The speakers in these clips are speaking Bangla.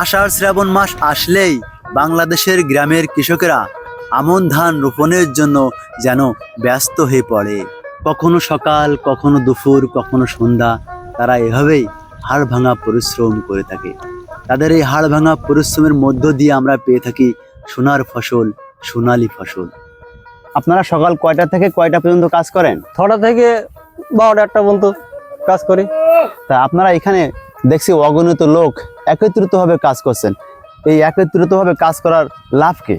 আষাঢ় শ্রাবণ মাস আসলেই বাংলাদেশের গ্রামের কৃষকেরা আমন ধান রোপণের জন্য যেন ব্যস্ত হয়ে পড়ে। কখনো সকাল কখনো দুপুর কখনো সন্ধ্যা তারা এভাবেই হাড় ভাঙা পরিশ্রম করে থাকে। তাদের এই হাড় ভাঙা পরিশ্রমের মধ্য দিয়ে আমরা পেয়ে থাকি সোনার ফসল সোনালী ফসল। আপনারা সকাল কয়টা থেকে কয়টা পর্যন্ত কাজ করেন? ছটা থেকে বারোটা একটা পর্যন্ত কাজ করি। তা আপনারা এখানে দেখছি অগণিত লোক একত্রিতভাবে কাজ করছেন। এই একত্রিতভাবে কাজ করার লাভ কি?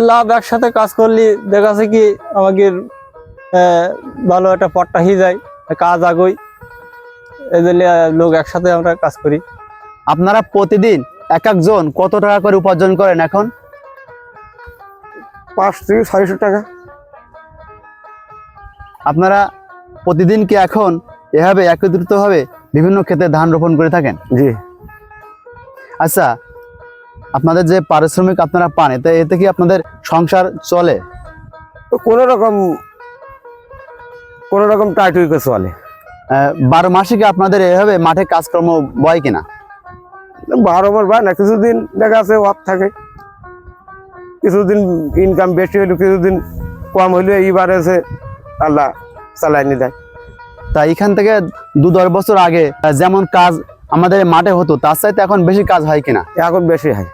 লাভ একসাথে কাজ করলে দেখা যাচ্ছে কি আমাকে আহ, ভালো একটা পট্টা হয়ে যায় কাজ আগই। এই জন্য লোক একসাথে আমরা কাজ করি। আপনারা প্রতিদিন এক একজন কত টাকা করে উপার্জন করেন এখন? পাঁচ থেকে ছয়শো টাকা। আপনারা প্রতিদিন কি এখন এভাবে একত্রিতভাবে বিভিন্ন ক্ষেত্রে ধান রোপণ করে থাকেন? জি। আচ্ছা আপনাদের যে পারিশ্রমিক আপনারা পান এতে এতে কি আপনাদের সংসার চলে? কোনো রকম কোনো রকম টাইট উইকে চলে বারো মাসে কি আপনাদের এভাবে মাঠে কাজকর্ম বয় কিনা? বারো মাস বা না কিছুদিন দেখা আছে অফ থাকে। কিছুদিন ইনকাম বেশি হইল কিছুদিন কম হইল এইবার এসে আল্লাহ চালাইনি দেয় তা এখান থেকে দু দশ বছর আগে যেমন কাজ আমাদের মাঠে হতো তার সাথে এখন বেশি কাজ হয় কিনা? এখন বেশি হয়।